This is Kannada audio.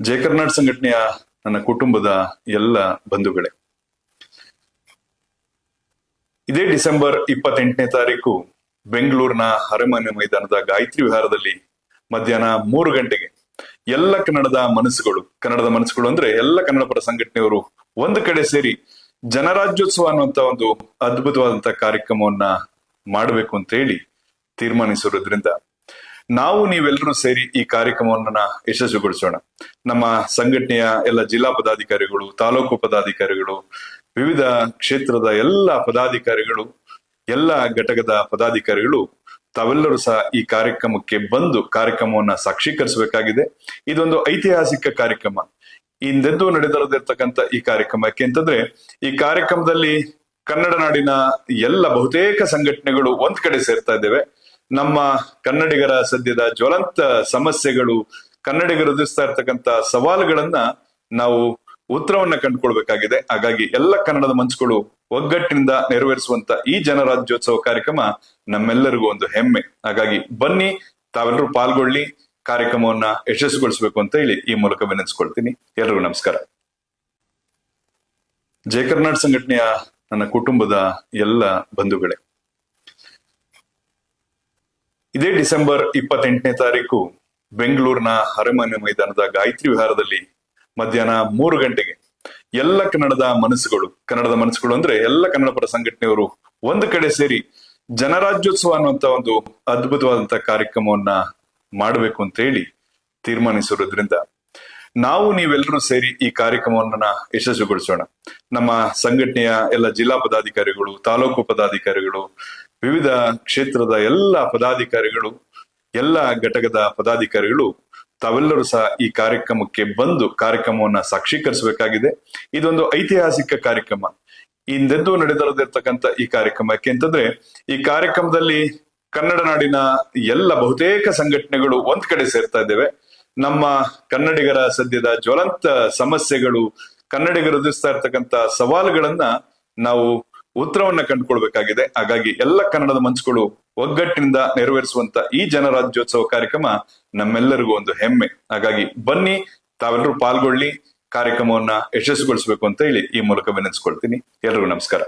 ಜಯ ಕರ್ನಾಟಕ ಸಂಘಟನೆಯ ನನ್ನ ಕುಟುಂಬದ ಎಲ್ಲ ಬಂಧುಗಳೇ. ಇದೇ ಡಿಸೆಂಬರ್ ಇಪ್ಪತ್ತೆಂಟನೇ ತಾರೀಕು ಬೆಂಗಳೂರಿನ ಅರಮನೆ ಮೈದಾನದ ಗಾಯತ್ರಿ ವಿಹಾರದಲ್ಲಿ ಮಧ್ಯಾಹ್ನ ಮೂರು ಗಂಟೆಗೆ ಎಲ್ಲ ಕನ್ನಡದ ಮನಸ್ಸುಗಳು ಕನ್ನಡದ ಮನಸ್ಸುಗಳು ಅಂದ್ರೆ ಎಲ್ಲ ಕನ್ನಡ ಪರ ಸಂಘಟನೆಯವರು ಒಂದು ಕಡೆ ಸೇರಿ ಜನರಾಜ್ಯೋತ್ಸವ ಅನ್ನುವಂತ ಒಂದು ಅದ್ಭುತವಾದಂತ ಕಾರ್ಯಕ್ರಮವನ್ನ ಮಾಡಬೇಕು ಅಂತ ಹೇಳಿ ತೀರ್ಮಾನಿಸಿರೋದ್ರಿಂದ ನಾವು ನೀವೆಲ್ಲರೂ ಸೇರಿ ಈ ಕಾರ್ಯಕ್ರಮವನ್ನ ಯಶಸ್ವಿಗೊಳಿಸೋಣ. ನಮ್ಮ ಸಂಘಟನೆಯ ಎಲ್ಲ ಜಿಲ್ಲಾ ಪದಾಧಿಕಾರಿಗಳು, ತಾಲೂಕು ಪದಾಧಿಕಾರಿಗಳು, ವಿವಿಧ ಕ್ಷೇತ್ರದ ಎಲ್ಲ ಪದಾಧಿಕಾರಿಗಳು, ಎಲ್ಲ ಘಟಕದ ಪದಾಧಿಕಾರಿಗಳು ತಾವೆಲ್ಲರೂ ಸಹ ಈ ಕಾರ್ಯಕ್ರಮಕ್ಕೆ ಬಂದು ಕಾರ್ಯಕ್ರಮವನ್ನ ಸಾಕ್ಷೀಕರಿಸಬೇಕಾಗಿದೆ. ಇದೊಂದು ಐತಿಹಾಸಿಕ ಕಾರ್ಯಕ್ರಮ. ಹಿಂದೆಂದು ನಡೆದಿರದಿರ್ತಕ್ಕಂತ ಈ ಕಾರ್ಯಕ್ರಮ. ಯಾಕೆ ಅಂತಂದ್ರೆ, ಈ ಕಾರ್ಯಕ್ರಮದಲ್ಲಿ ಕನ್ನಡ ನಾಡಿನ ಎಲ್ಲ ಬಹುತೇಕ ಸಂಘಟನೆಗಳು ಒಂದ್ ಕಡೆ ಸೇರ್ತಾ ಇದ್ದೇವೆ. ನಮ್ಮ ಕನ್ನಡಿಗರ ಸದ್ಯದ ಜ್ವಲಂತ ಸಮಸ್ಯೆಗಳು, ಕನ್ನಡಿಗರು ಎದುರಿಸ್ತಾ ಇರ್ತಕ್ಕಂತ ಸವಾಲುಗಳನ್ನ ನಾವು ಉತ್ತರವನ್ನ ಕಂಡುಕೊಳ್ಬೇಕಾಗಿದೆ. ಹಾಗಾಗಿ ಎಲ್ಲ ಕನ್ನಡದ ಮಂಚುಗಳು ಒಗ್ಗಟ್ಟಿನಿಂದ ನೆರವೇರಿಸುವಂತ ಈ ಜನರಾಜ್ಯೋತ್ಸವ ಕಾರ್ಯಕ್ರಮ ನಮ್ಮೆಲ್ಲರಿಗೂ ಒಂದು ಹೆಮ್ಮೆ. ಹಾಗಾಗಿ ಬನ್ನಿ, ತಾವೆಲ್ಲರೂ ಪಾಲ್ಗೊಳ್ಳಿ, ಕಾರ್ಯಕ್ರಮವನ್ನ ಯಶಸ್ಸುಗೊಳಿಸಬೇಕು ಅಂತ ಹೇಳಿ ಈ ಮೂಲಕ ವಿನಂತಿಸ್ಕೊಳ್ತೀನಿ. ಎಲ್ರಿಗೂ ನಮಸ್ಕಾರ. ಜಯ ಸಂಘಟನೆಯ ನನ್ನ ಕುಟುಂಬದ ಎಲ್ಲ ಬಂಧುಗಳೇ. ಇದೇ ಡಿಸೆಂಬರ್ ಇಪ್ಪತ್ತೆಂಟನೇ ತಾರೀಕು ಬೆಂಗಳೂರಿನ ಅರಮನೆ ಮೈದಾನದ ಗಾಯತ್ರಿ ವಿಹಾರದಲ್ಲಿ ಮಧ್ಯಾಹ್ನ ಮೂರು ಗಂಟೆಗೆ ಎಲ್ಲ ಕನ್ನಡದ ಮನಸ್ಸುಗಳು ಕನ್ನಡದ ಮನಸ್ಸುಗಳು ಅಂದ್ರೆ ಎಲ್ಲ ಕನ್ನಡ ಪರ ಸಂಘಟನೆಯವರು ಒಂದು ಕಡೆ ಸೇರಿ ಜನರಾಜ್ಯೋತ್ಸವ ಅನ್ನುವಂತ ಒಂದು ಅದ್ಭುತವಾದಂತ ಕಾರ್ಯಕ್ರಮವನ್ನ ಮಾಡಬೇಕು ಅಂತ ಹೇಳಿ ತೀರ್ಮಾನಿಸಿರೋದ್ರಿಂದ ನಾವು ನೀವೆಲ್ಲರೂ ಸೇರಿ ಈ ಕಾರ್ಯಕ್ರಮವನ್ನ ಯಶಸ್ವಿಗೊಳಿಸೋಣ. ನಮ್ಮ ಸಂಘಟನೆಯ ಎಲ್ಲ ಜಿಲ್ಲಾ ಪದಾಧಿಕಾರಿಗಳು, ತಾಲೂಕು ಪದಾಧಿಕಾರಿಗಳು ವಿವಿಧ ಕ್ಷೇತ್ರದ ಎಲ್ಲ ಪದಾಧಿಕಾರಿಗಳು, ಎಲ್ಲ ಘಟಕದ ಪದಾಧಿಕಾರಿಗಳು ತಾವೆಲ್ಲರೂ ಸಹ ಈ ಕಾರ್ಯಕ್ರಮಕ್ಕೆ ಬಂದು ಕಾರ್ಯಕ್ರಮವನ್ನ ಸಾಕ್ಷೀಕರಿಸಬೇಕಾಗಿದೆ. ಇದೊಂದು ಐತಿಹಾಸಿಕ ಕಾರ್ಯಕ್ರಮ. ಹಿಂದೆಂದೂ ನಡೆದಿರದಿರ್ತಕ್ಕಂಥ ಈ ಕಾರ್ಯಕ್ರಮ ಯಾಕೆ ಅಂತಂದ್ರೆ, ಈ ಕಾರ್ಯಕ್ರಮದಲ್ಲಿ ಕನ್ನಡ ನಾಡಿನ ಎಲ್ಲ ಬಹುತೇಕ ಸಂಘಟನೆಗಳು ಒಂದ್ ಕಡೆ ಸೇರ್ತಾ ಇದ್ದೇವೆ. ನಮ್ಮ ಕನ್ನಡಿಗರ ಸದ್ಯದ ಜ್ವಲಂತ ಸಮಸ್ಯೆಗಳು, ಕನ್ನಡಿಗರು ಎದುರಿಸ್ತಾ ಇರ್ತಕ್ಕಂಥ ಸವಾಲುಗಳನ್ನ ನಾವು ಉತ್ತರವನ್ನ ಕಂಡುಕೊಳ್ಬೇಕಾಗಿದೆ. ಹಾಗಾಗಿ ಎಲ್ಲ ಕನ್ನಡದ ಮನಸ್ಸುಗಳು ಒಗ್ಗಟ್ಟಿನಿಂದ ನೆರವೇರಿಸುವಂತ ಈ ಜನರಾಜ್ಯೋತ್ಸವ ಕಾರ್ಯಕ್ರಮ ನಮ್ಮೆಲ್ಲರಿಗೂ ಒಂದು ಹೆಮ್ಮೆ. ಹಾಗಾಗಿ ಬನ್ನಿ, ತಾವೆಲ್ಲರೂ ಪಾಲ್ಗೊಳ್ಳಿ, ಕಾರ್ಯಕ್ರಮವನ್ನ ಯಶಸ್ವಿಗೊಳಿಸಬೇಕು ಅಂತ ಹೇಳಿ ಈ ಮೂಲಕ ವಿನಂತಿಸ್ಕೊಳ್ತೀನಿ. ಎಲ್ರಿಗೂ ನಮಸ್ಕಾರ.